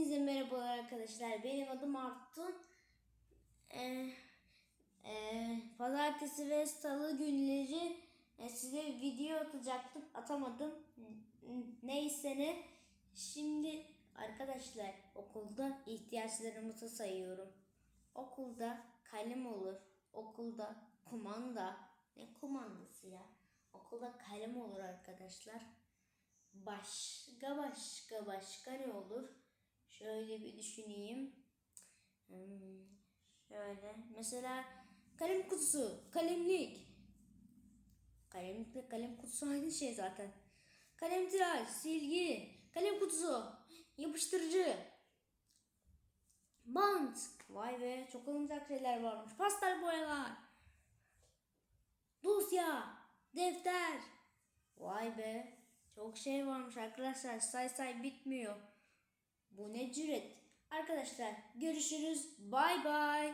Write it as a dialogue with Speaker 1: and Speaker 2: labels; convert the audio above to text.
Speaker 1: Hepinize merhabalar arkadaşlar. Benim adım Artun. Ee, e, pazartesi ve salı günleri e, size video atacaktım. Atamadım. Neyse ne. Şimdi arkadaşlar okulda ihtiyaçlarımızı sayıyorum. Okulda kalem olur. Okulda kumanda. Ne kumandası ya? Okulda kalem olur arkadaşlar. Başka başka başka ne olur? Şöyle bir düşüneyim. Hmm, şöyle mesela kalem kutusu, kalemlik. Kalemlikle kalem kutusu aynı şey zaten. Kalem tıraş, silgi, kalem kutusu, yapıştırıcı, bant. Vay be çok alınacak şeyler varmış. Pastel boyalar, dosya, defter. Vay be çok şey varmış arkadaşlar say say bitmiyor. Bu ne cüret. Arkadaşlar görüşürüz. Bay bay.